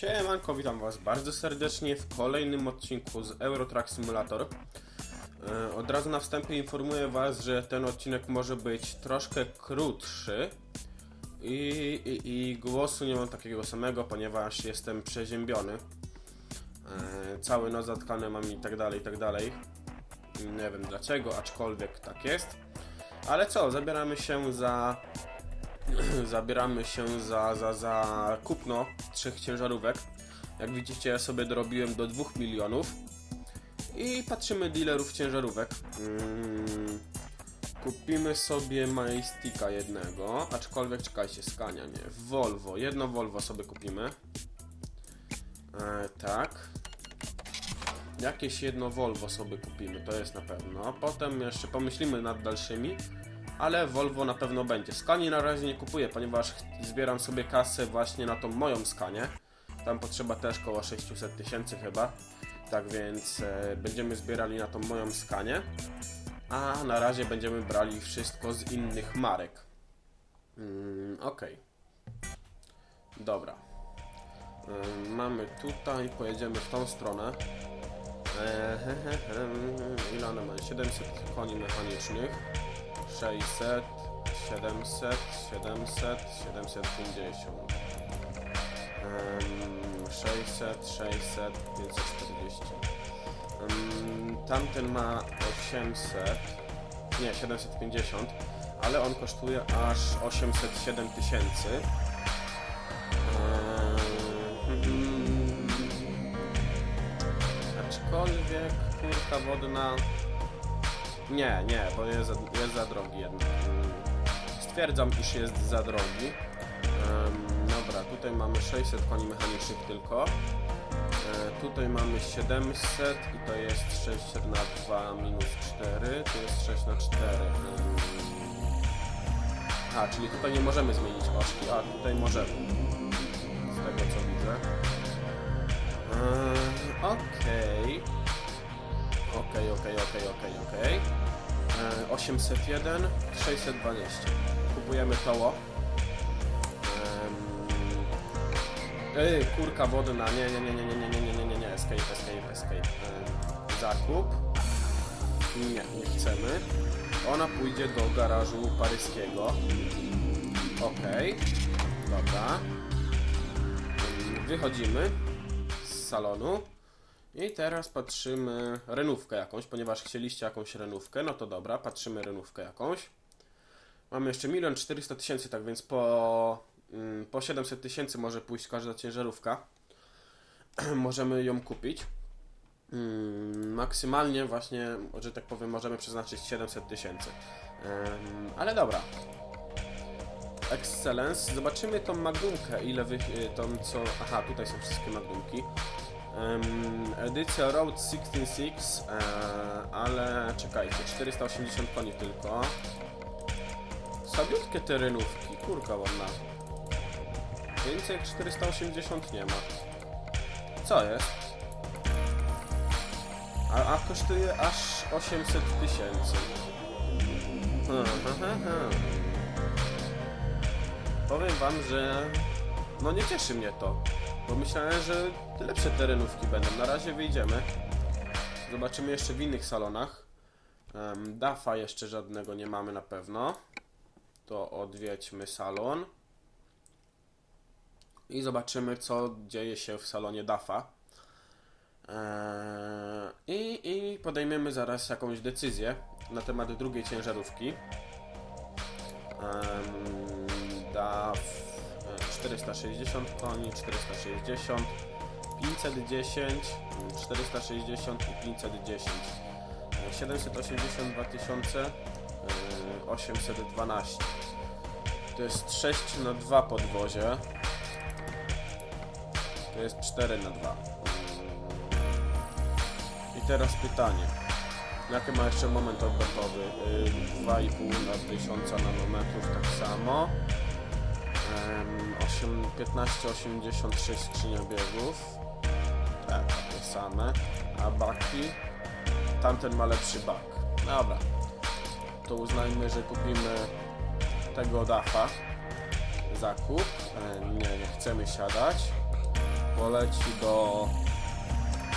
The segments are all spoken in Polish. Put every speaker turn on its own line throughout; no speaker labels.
Siemanko, witam was bardzo serdecznie w kolejnym odcinku z Eurotrack Simulator. E, Od razu na wstępie informuję was, że ten odcinek może być troszkę krótszy i, i, i głosu nie mam takiego samego, ponieważ jestem przeziębiony. E, Cały nos zatkany mam i tak dalej, i tak dalej. Nie wiem dlaczego, aczkolwiek tak jest. Ale co, zabieramy się za zabieramy się za, za, za kupno trzech ciężarówek. Jak widzicie, ja sobie dorobiłem do 2 milionów. I patrzymy dealerów ciężarówek. Mm, kupimy sobie Majestika jednego, aczkolwiek czekajcie, Scania nie. Volvo, jedno Volvo sobie kupimy. E, tak. Jakieś jedno Volvo sobie kupimy, to jest na pewno. Potem jeszcze pomyślimy nad dalszymi ale Volvo na pewno będzie. Skani na razie nie kupuję, ponieważ zbieram sobie kasę właśnie na tą moją skanię. Tam potrzeba też koło 600 tysięcy chyba. Tak więc e, będziemy zbierali na tą moją skanię. A na razie będziemy brali wszystko z innych marek. Mm, Okej. Dobra. Ym, mamy tutaj, pojedziemy w tą stronę. E, he, he, he, ile one mają? 700 koni mechanicznych. 600, 700, 700, 750. Em, 600, 600, 540. Em, Tamten ma 800, nie 750, ale on kosztuje aż 807 tysięcy. Em, Aczkolwiek kurka wodna nie, nie, bo jest za, jest za drogi jednak. Mm, Stwierdzam, iż jest za drogi. Dobra, tutaj mamy 600 koni mechanicznych tylko. E, tutaj mamy 700 i to jest 6 na 2 minus 4, to jest 6 na 4. Em, a, czyli tutaj nie możemy zmienić oszki, a tutaj możemy. Z tego co widzę. E, Okej. Okej, okej, okej, okej, okej. E, 801, 620. Kupujemy koło. Ej, kurka wodna. Nie, nie, nie, nie, nie, nie, nie, nie, nie, nie, nie. Escape, escape, escape. Zakup. Nie, nie chcemy. Ona pójdzie do garażu paryskiego. Okej. Dobra. Wychodzimy z salonu. I teraz patrzymy renówkę jakąś, ponieważ chcieliście jakąś renówkę, no to dobra, patrzymy renówkę jakąś. Mamy jeszcze 1 400 tysięcy, tak więc po, mm, po 700 tysięcy może pójść każda ciężarówka. możemy ją kupić. Mm, Maksymalnie właśnie, że tak powiem, możemy przeznaczyć 700 tysięcy. Ale dobra. Excellence. Zobaczymy tą magnumkę, ile wy... y, tą co... Aha, tutaj są wszystkie magnumki. Edycja Road 166, e, ale czekajcie, 480 koni tylko. Sabiutkie terenówki, kurka ładna. Więcej jak 480 nie ma. Co jest? A, a kosztuje aż 800 tysięcy. Powiem wam, że no nie cieszy mnie to. Bo myślałem, że lepsze terenówki będą. Na razie wyjdziemy. Zobaczymy jeszcze w innych salonach. Um, Dafa jeszcze żadnego nie mamy na pewno. To odwiedźmy salon. I zobaczymy, co dzieje się w salonie Dafa. Eee, I, I podejmiemy zaraz jakąś decyzję na temat drugiej ciężarówki. Em, DAF 460 koni, 460, 510, 460 i 510. E, 782 tysiące, e, 812. To jest 6 na 2 podwozie. To jest 4 na 2. I teraz pytanie. Jakie ma jeszcze moment obrotowy? Yy, 2,5 na 1000 nanometrów tak samo. Em, 8, 15,86 skrzynia biegów. Tak, takie same. A baki? Tamten ma lepszy bak. Dobra. To uznajmy, że kupimy tego dafa. Zakup. E, nie, nie chcemy siadać. poleci do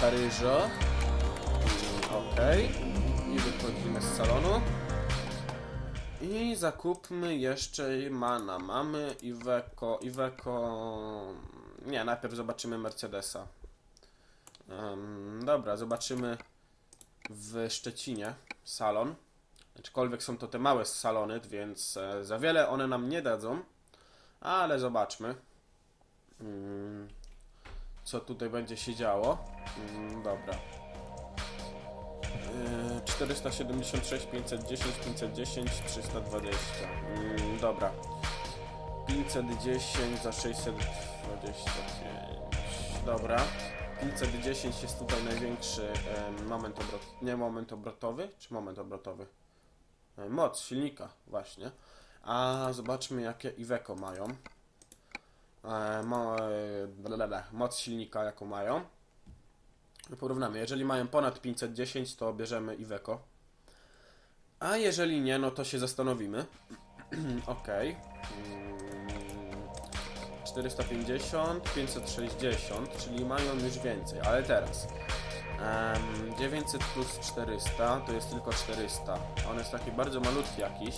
Paryża. Mm, Okej. I wychodzimy z salonu. I zakupmy jeszcze Mana. Mamy Iveco, Iveco... Nie, najpierw zobaczymy Mercedesa. Em, dobra, zobaczymy w Szczecinie salon. Aczkolwiek są to te małe salony, więc e, za wiele one nam nie dadzą. Ale zobaczmy. Mm, co tutaj będzie się działo. Mm, dobra. Yy, 476, 510, 510, 320. Mm, dobra. 510 za 625. Dobra. 510 jest tutaj największy em, moment obrotowy. Nie moment obrotowy, czy moment obrotowy? E, Moc silnika, właśnie. A zobaczmy jakie Iveco mają. E, mo, e, moc silnika jaką mają. Porównamy. Jeżeli mają ponad 510, to bierzemy Iveco. A jeżeli nie, no to się zastanowimy. ok. Mm, 450, 560, czyli mają już więcej, ale teraz. Em, 900 plus 400 to jest tylko 400. On jest taki bardzo malutki jakiś.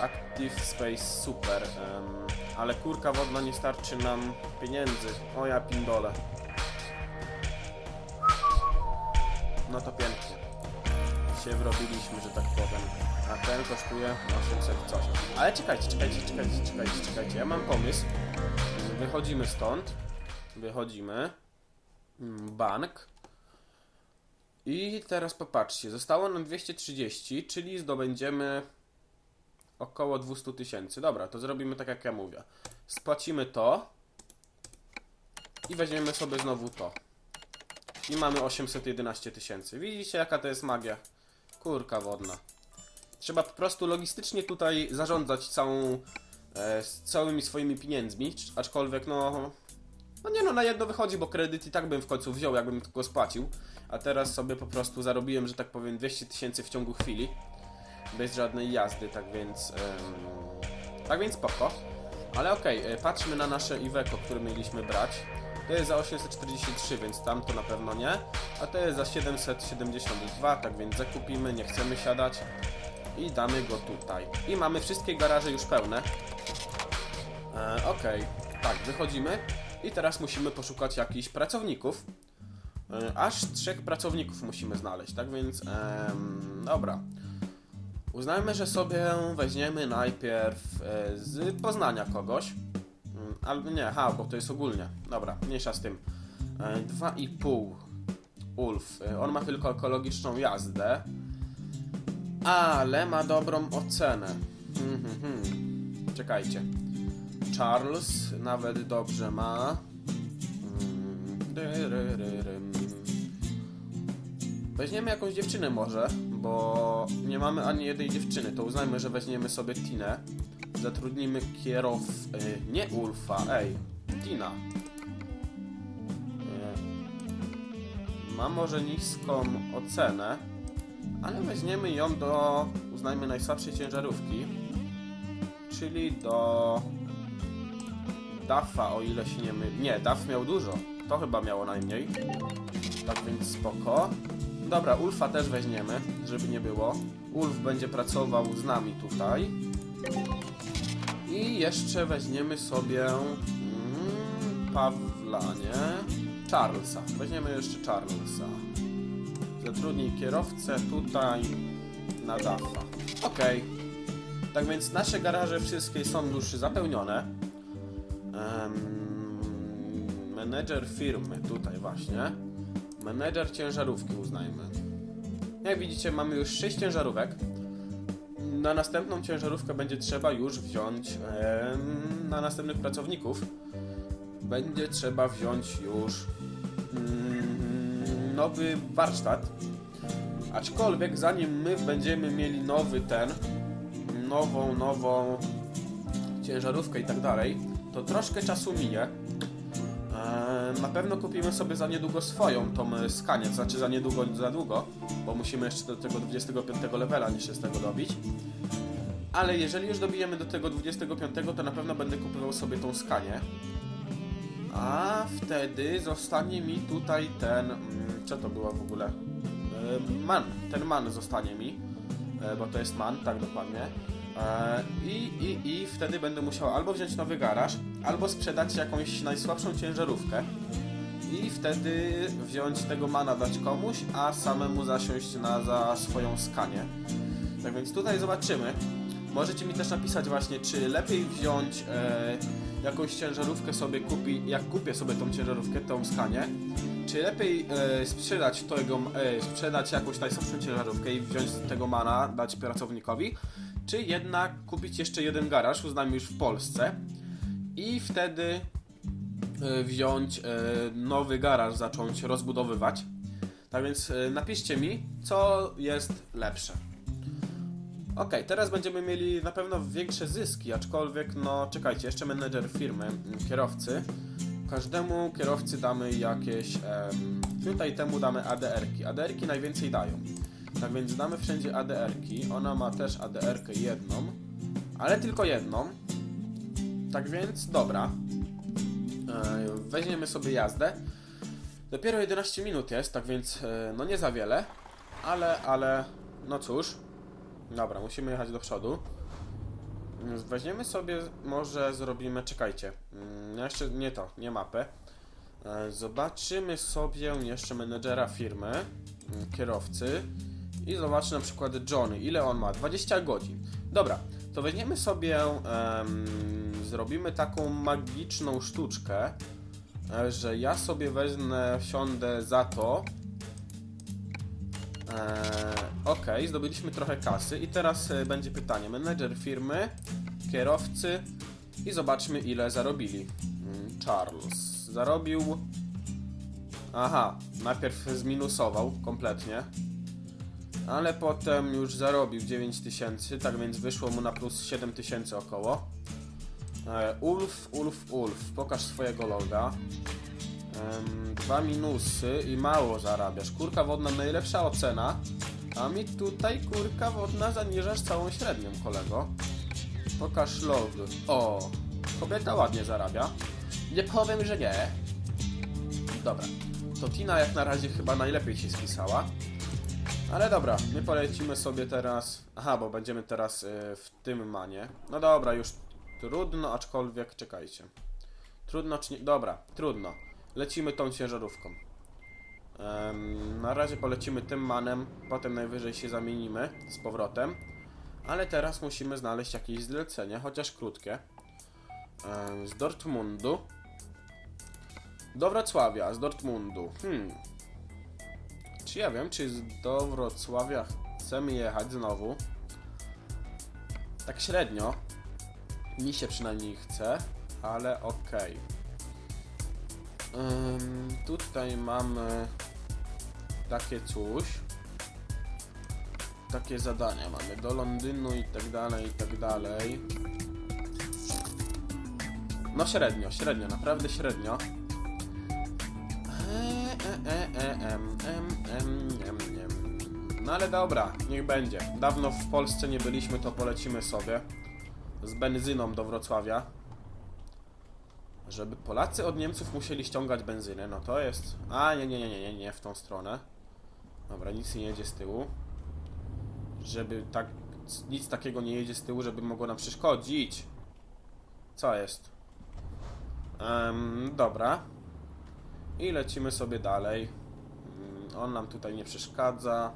Active Space Super. ale kurka wodna nie starczy nam pieniędzy. O ja pindole. No to pięknie. Się wrobiliśmy, że tak powiem. A ten kosztuje 800 coś. Ale czekajcie, czekajcie, czekajcie, czekajcie, czekajcie. Ja mam pomysł. Wychodzimy stąd. Wychodzimy. Mm, Bank. I teraz popatrzcie, zostało nam 230, czyli zdobędziemy około 200 tysięcy. Dobra, to zrobimy tak jak ja mówię. Spłacimy to i weźmiemy sobie znowu to. I mamy 811 tysięcy. Widzicie jaka to jest magia? Kurka wodna. Trzeba po prostu logistycznie tutaj zarządzać całą, e, całymi swoimi pieniędzmi, aczkolwiek no... No nie no, na jedno wychodzi, bo kredyt i tak bym w końcu wziął, jakbym tylko spłacił. A teraz sobie po prostu zarobiłem, że tak powiem, 200 tysięcy w ciągu chwili. Bez żadnej jazdy, tak więc... em, tak więc spoko. Ale okej, e, patrzmy na nasze Iveco, które mieliśmy brać. To jest za 843, więc tam to na pewno nie. A to jest za 772, tak więc zakupimy, nie chcemy siadać. I damy go tutaj. I mamy wszystkie garaże już pełne. E, Okej, tak, wychodzimy. I teraz musimy poszukać jakichś pracowników. E, aż trzech pracowników musimy znaleźć, tak więc... em, dobra. Uznajmy, że sobie weźmiemy najpierw e, z Poznania kogoś. Albo nie, ha, bo to jest ogólnie. Dobra, mniejsza z tym. E, Dwa i pół. Ulf. E, On ma tylko ekologiczną jazdę. Ale ma dobrą ocenę. Hmm, hmm, hmm. Czekajcie. Charles nawet dobrze ma. Mm. Weźmiemy jakąś dziewczynę może, bo nie mamy ani jednej dziewczyny. To uznajmy, że weźmiemy sobie Tinę. Zatrudnimy kierow... y, nie Ulfa, ej. Tina. Y, ma może niską ocenę, ale weźmiemy ją do, uznajmy, najsłabszej ciężarówki. Czyli do... Daffa, o ile się nie myli. Nie, Daff miał dużo. To chyba miało najmniej. Tak więc spoko. Dobra, Ulfa też weźmiemy, żeby nie było. Ulf będzie pracował z nami tutaj. I jeszcze weźmiemy sobie mm, Pawla, nie? Charlesa. Weźmiemy jeszcze Charlesa. Zatrudnij kierowcę tutaj na Daffa. Okej. Tak więc nasze garaże wszystkie są już zapełnione. Em, menedżer firmy, tutaj właśnie. Menedżer ciężarówki uznajmy. Jak widzicie, mamy już 6 ciężarówek. Na następną ciężarówkę będzie trzeba już wziąć na następnych pracowników. Będzie trzeba wziąć już mm, nowy warsztat. Aczkolwiek zanim my będziemy mieli nowy ten, nową, nową ciężarówkę i tak dalej, to troszkę czasu minie. Eee, Na pewno kupimy sobie za niedługo swoją, tą e, skanię, znaczy za niedługo, za długo, bo musimy jeszcze do tego 25 levela niż się z tego dobić. Ale jeżeli już dobijemy do tego 25, to na pewno będę kupował sobie tą skanię. A wtedy zostanie mi tutaj ten. mm, Co to było w ogóle? E, Man. Ten man zostanie mi. E, Bo to jest man, tak dokładnie. E, I, i, I wtedy będę musiał albo wziąć nowy garaż, albo sprzedać jakąś najsłabszą ciężarówkę. I wtedy wziąć tego mana dać komuś, a samemu zasiąść na za swoją skanię. Tak więc tutaj zobaczymy. Możecie mi też napisać właśnie, czy lepiej wziąć e, jakąś ciężarówkę sobie kupi, jak kupię sobie tą ciężarówkę, tą skanię, czy lepiej e, sprzedać tego, e, sprzedać jakąś najsłabszą ciężarówkę i wziąć tego mana, dać pracownikowi, czy jednak kupić jeszcze jeden garaż, uznajmy już w Polsce i wtedy e, wziąć e, nowy garaż, zacząć rozbudowywać. Tak więc e, napiszcie mi, co jest lepsze. Ok, teraz będziemy mieli na pewno większe zyski, aczkolwiek, no czekajcie, jeszcze menedżer firmy, kierowcy. Każdemu kierowcy damy jakieś. Em, tutaj temu damy ADR-ki. ADR-ki najwięcej dają. Tak więc damy wszędzie ADR-ki. Ona ma też ADR-kę jedną, ale tylko jedną. Tak więc, dobra. E, weźmiemy sobie jazdę. Dopiero 11 minut jest, tak więc, e, no nie za wiele, ale, ale, no cóż. Dobra, musimy jechać do przodu. Weźmiemy sobie, może zrobimy, czekajcie, mm, jeszcze nie to, nie mapę. E, Zobaczymy sobie jeszcze menedżera firmy, mm, kierowcy i zobaczy na przykład Johnny, ile on ma, 20 godzin. Dobra, to weźmiemy sobie, em, zrobimy taką magiczną sztuczkę, e, że ja sobie wezmę, wsiądę za to, Eee, ok, zdobyliśmy trochę kasy i teraz e, będzie pytanie. Menedżer firmy, kierowcy i zobaczmy ile zarobili. Mm, Charles zarobił... Aha, najpierw zminusował kompletnie. Ale potem już zarobił 9000, tak więc wyszło mu na plus 7000 około. E, Ulf, Ulf, Ulf, pokaż swojego loga. Dwa minusy i mało zarabiasz. Kurka wodna najlepsza ocena, a mi tutaj kurka wodna zaniżasz całą średnią, kolego. Pokaż log. O, kobieta ładnie zarabia. Nie powiem, że nie. Dobra, to Tina jak na razie chyba najlepiej się spisała. Ale dobra, my polecimy sobie teraz... Aha, bo będziemy teraz y, w tym manie. No dobra, już trudno, aczkolwiek czekajcie. Trudno czy nie... Dobra, trudno. Lecimy tą ciężarówką. Em, na razie polecimy tym manem, potem najwyżej się zamienimy z powrotem. Ale teraz musimy znaleźć jakieś zlecenie, chociaż krótkie. Em, z Dortmundu. Do Wrocławia, z Dortmundu. Hmm. Czy ja wiem, czy do Wrocławia chcemy jechać znowu? Tak średnio. Mi się przynajmniej chce, ale okej. Ym, tutaj mamy takie coś. Takie zadania mamy do Londynu i tak dalej, i tak dalej. No średnio, średnio, naprawdę średnio. No ale dobra, niech będzie. Dawno w Polsce nie byliśmy, to polecimy sobie z benzyną do Wrocławia żeby Polacy od Niemców musieli ściągać benzynę, no to jest... A, nie, nie, nie, nie, nie, nie, w tą stronę. Dobra, nic nie jedzie z tyłu. Żeby tak... Nic takiego nie jedzie z tyłu, żeby mogło nam przeszkodzić. Co jest? Em, dobra. I lecimy sobie dalej. Mm, On nam tutaj nie przeszkadza.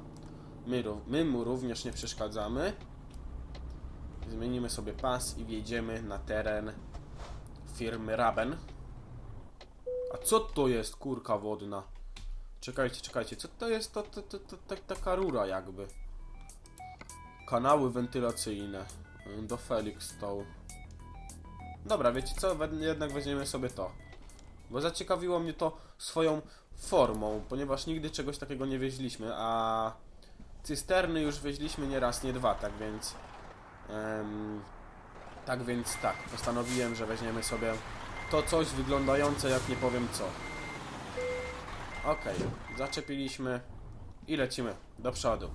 My, my mu również nie przeszkadzamy. Zmienimy sobie pas i wjedziemy na teren firmy Raben. A co to jest kurka wodna? Czekajcie, czekajcie, co to jest to, to, to, to, taka rura jakby? Kanały wentylacyjne do Felixstowe. Dobra, wiecie co? Jednak weźmiemy sobie to. Bo zaciekawiło mnie to swoją formą, ponieważ nigdy czegoś takiego nie wieźliśmy, a cysterny już wieźliśmy nie raz, nie dwa, tak więc... em, tak więc tak, postanowiłem, że weźmiemy sobie to coś wyglądające jak nie powiem co. Okej, zaczepiliśmy i lecimy do przodu.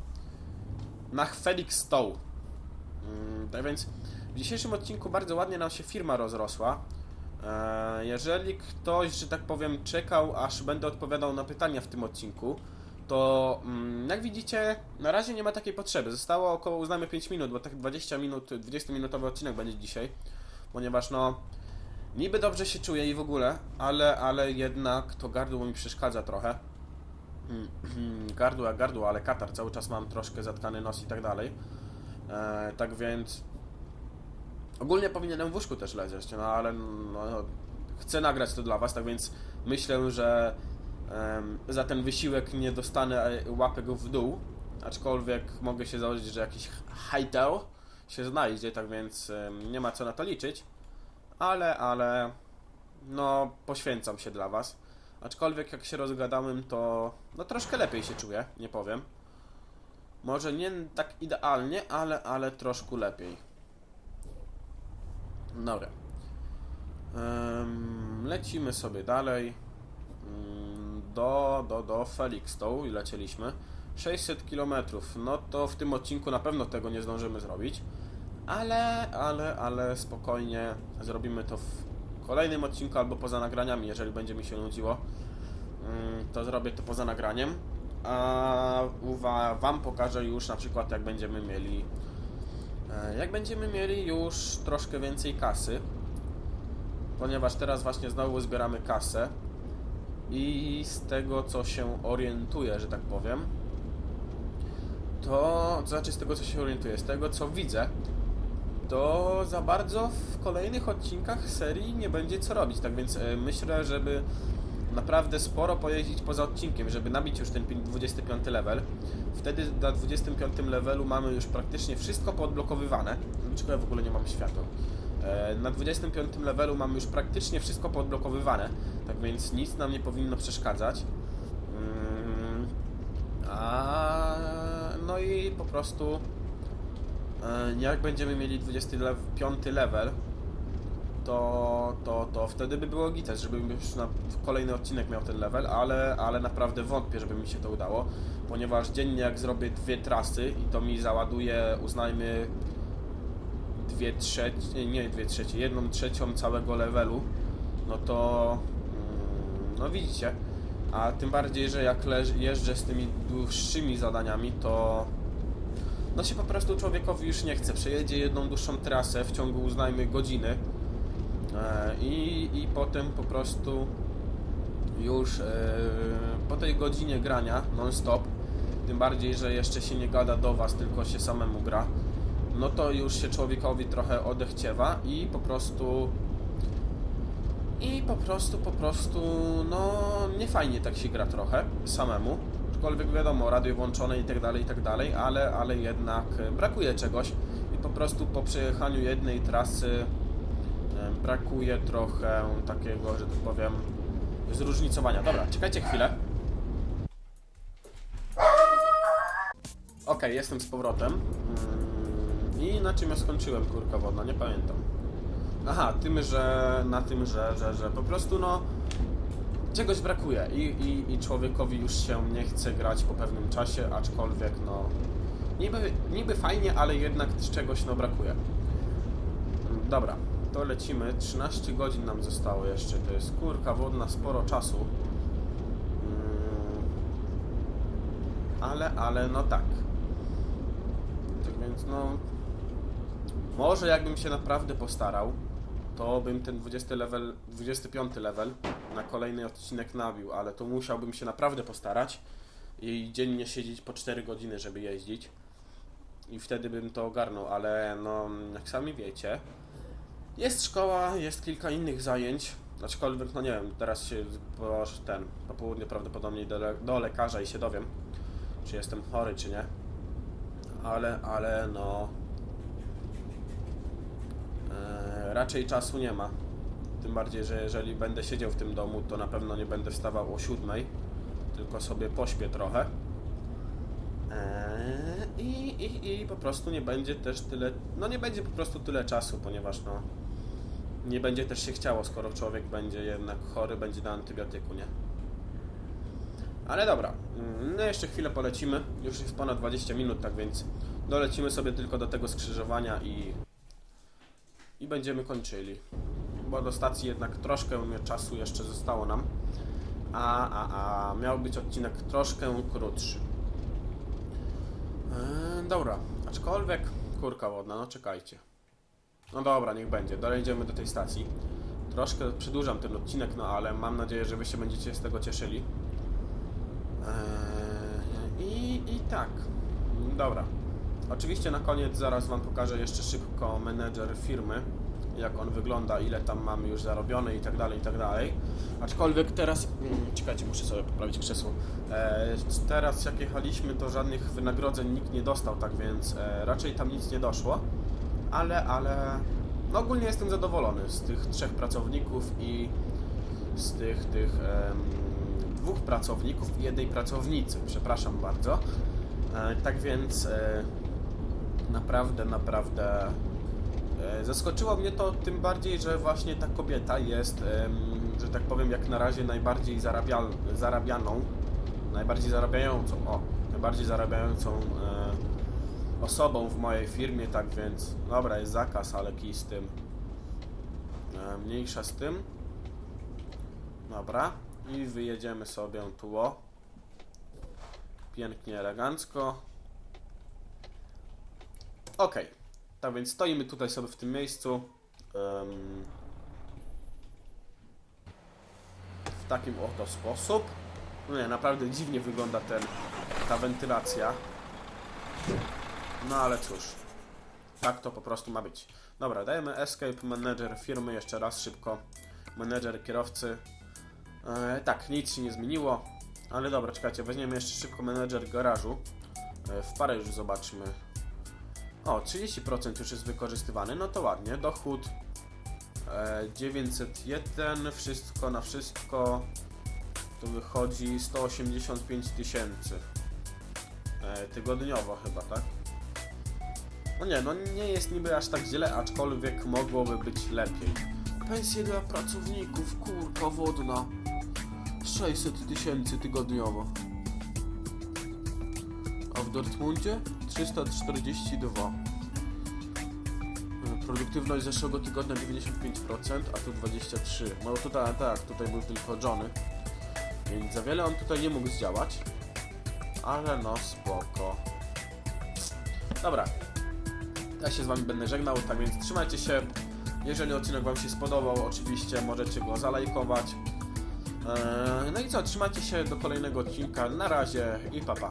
Na Felixstowe. Mm, tak więc w dzisiejszym odcinku bardzo ładnie nam się firma rozrosła. E, jeżeli ktoś, że tak powiem, czekał, aż będę odpowiadał na pytania w tym odcinku, to mm, jak widzicie, na razie nie ma takiej potrzeby. Zostało około, uznajmy 5 minut, bo tak 20 minut, 20-minutowy odcinek będzie dzisiaj, ponieważ no, niby dobrze się czuję i w ogóle, ale, ale jednak to gardło mi przeszkadza trochę. Gardło jak gardło, ale katar, cały czas mam troszkę zatkany nos i tak dalej. E, tak więc ogólnie powinienem w łóżku też leżeć, no ale no, chcę nagrać to dla Was, tak więc myślę, że za ten wysiłek nie dostanę e, łapek w dół, aczkolwiek mogę się założyć, że jakiś hejter się znajdzie, tak więc nie ma co na to liczyć, ale, ale no poświęcam się dla Was. Aczkolwiek jak się rozgadałem, to no troszkę lepiej się czuję, nie powiem. Może nie tak idealnie, ale, ale troszkę lepiej. Dobra. Lecimy sobie dalej. Mm, Do, do, do Felixstowe i lecieliśmy. 600 km. No to w tym odcinku na pewno tego nie zdążymy zrobić. Ale, ale, ale spokojnie zrobimy to w kolejnym odcinku albo poza nagraniami, jeżeli będzie mi się nudziło. Mm, To zrobię to poza nagraniem. A Wam pokażę już na przykład jak będziemy mieli Jak będziemy mieli już troszkę więcej kasy, ponieważ teraz właśnie znowu zbieramy kasę i z tego co się orientuję, że tak powiem, to, to znaczy z tego co się orientuję, z tego co widzę, to za bardzo w kolejnych odcinkach serii nie będzie co robić, tak więc e, myślę, żeby naprawdę sporo pojeździć poza odcinkiem, żeby nabić już ten pi- 25 level. Wtedy na 25 levelu mamy już praktycznie wszystko poodblokowywane. Dlaczego ja w ogóle nie mam światła? E, Na 25 levelu mamy już praktycznie wszystko poodblokowywane, tak więc nic nam nie powinno przeszkadzać. Mm, A no i po prostu e, jak będziemy mieli 25 level, to, to, to wtedy by było gites, żebym już na kolejny odcinek miał ten level, ale, ale naprawdę wątpię, żeby mi się to udało, ponieważ dziennie jak zrobię dwie trasy i to mi załaduje, uznajmy, dwie trzecie, nie dwie trzecie, jedną trzecią całego levelu, no to, mm, no widzicie, a tym bardziej, że jak jeżdżę z tymi dłuższymi zadaniami, to no się po prostu człowiekowi już nie chce. Przejedzie jedną dłuższą trasę w ciągu, uznajmy, godziny, I, I potem po prostu już e, po tej godzinie grania non-stop, tym bardziej, że jeszcze się nie gada do Was, tylko się samemu gra, no to już się człowiekowi trochę odechciewa i po prostu i po prostu, po prostu, no nie fajnie tak się gra trochę samemu. Aczkolwiek wiadomo, radio włączone i tak dalej, i tak dalej, ale, ale jednak e, brakuje czegoś i po prostu po przejechaniu jednej trasy e, brakuje trochę takiego, że tak powiem, zróżnicowania. Dobra, czekajcie chwilę. Okej, jestem z powrotem. Mm, I na czym ja skończyłem, kurka wodna, nie pamiętam. Aha, tym, że na tym, że, że, że po prostu no czegoś brakuje i, i, i człowiekowi już się nie chce grać po pewnym czasie, aczkolwiek no niby, niby fajnie, ale jednak czegoś no brakuje. Dobra, to lecimy. 13 godzin nam zostało jeszcze. To jest kurka wodna, sporo czasu. Mm, Ale, ale no tak. Tak więc no. Może jakbym się naprawdę postarał, to bym ten 20 level, 25 level na kolejny odcinek nabił, ale to musiałbym się naprawdę postarać i dziennie siedzieć po 4 godziny, żeby jeździć. I wtedy bym to ogarnął, ale no, jak sami wiecie, jest szkoła, jest kilka innych zajęć, aczkolwiek, no nie wiem, teraz się po, ten, po południu prawdopodobnie do, do lekarza i się dowiem, czy jestem chory, czy nie. Ale, ale no, e, raczej czasu nie ma. Tym bardziej, że jeżeli będę siedział w tym domu, to na pewno nie będę wstawał o siódmej, tylko sobie pośpię trochę. Eee, I, i, I po prostu nie będzie też tyle, no nie będzie po prostu tyle czasu, ponieważ no nie będzie też się chciało, skoro człowiek będzie jednak chory, będzie na antybiotyku, nie? Ale dobra, mm, no jeszcze chwilę polecimy, już jest ponad 20 minut, tak więc dolecimy sobie tylko do tego skrzyżowania i, i będziemy kończyli. bo do stacji jednak troszkę czasu jeszcze zostało nam. A, a, a miał być odcinek troszkę krótszy. Eee, dobra, aczkolwiek kurka wodna, no czekajcie. No dobra, niech będzie, dojedziemy do tej stacji. Troszkę przedłużam ten odcinek, no ale mam nadzieję, że wy się będziecie z tego cieszyli. Eee, I, I tak. Dobra. Oczywiście na koniec zaraz Wam pokażę jeszcze szybko menedżer firmy, jak on wygląda, ile tam mamy już zarobione i tak dalej, i tak dalej. Aczkolwiek teraz, mm, czekajcie, muszę sobie poprawić krzesło. E, teraz jak jechaliśmy, to żadnych wynagrodzeń nikt nie dostał, tak więc e, raczej tam nic nie doszło. Ale, ale, no ogólnie jestem zadowolony z tych trzech pracowników i z tych, tych dwóch pracowników i jednej pracownicy, przepraszam bardzo. E, tak więc e, naprawdę, naprawdę e, zaskoczyło mnie to tym bardziej, że właśnie ta kobieta jest, em, że tak powiem, jak na razie najbardziej zarabial, zarabianą, najbardziej zarabiającą, o, najbardziej zarabiającą e, osobą w mojej firmie, tak więc, dobra, jest zakaz, ale kij z tym, e, mniejsza z tym, dobra, i wyjedziemy sobie tu, o, pięknie, elegancko, Okej, tak więc stoimy tutaj sobie w tym miejscu. em, w takim oto sposób. No nie, naprawdę dziwnie wygląda ten, ta wentylacja. No ale cóż, tak to po prostu ma być. Dobra, dajemy Escape Manager firmy jeszcze raz szybko. Manager kierowcy. E, tak, nic się nie zmieniło. Ale dobra, czekajcie, weźmiemy jeszcze szybko menedżer garażu. E, w parę już zobaczmy. O, 30% już jest wykorzystywany, no to ładnie. Dochód e, 901, wszystko na wszystko to wychodzi 185 tysięcy e, tygodniowo chyba, tak? No nie, no nie jest niby aż tak źle, aczkolwiek mogłoby być lepiej. Pensje dla pracowników, kurka wodna. 600 tysięcy tygodniowo. A w Dortmundzie 342. E, Produktywność zeszłego tygodnia 95%, a tu 23%. No tutaj, tak, tutaj był tylko Johnny. Więc za wiele on tutaj nie mógł zdziałać. Ale no spoko. Dobra. Ja się z wami będę żegnał, tak więc trzymajcie się. Jeżeli odcinek wam się spodobał, oczywiście możecie go zalajkować. Eee, No i co, trzymajcie się do kolejnego odcinka. Na razie i pa pa.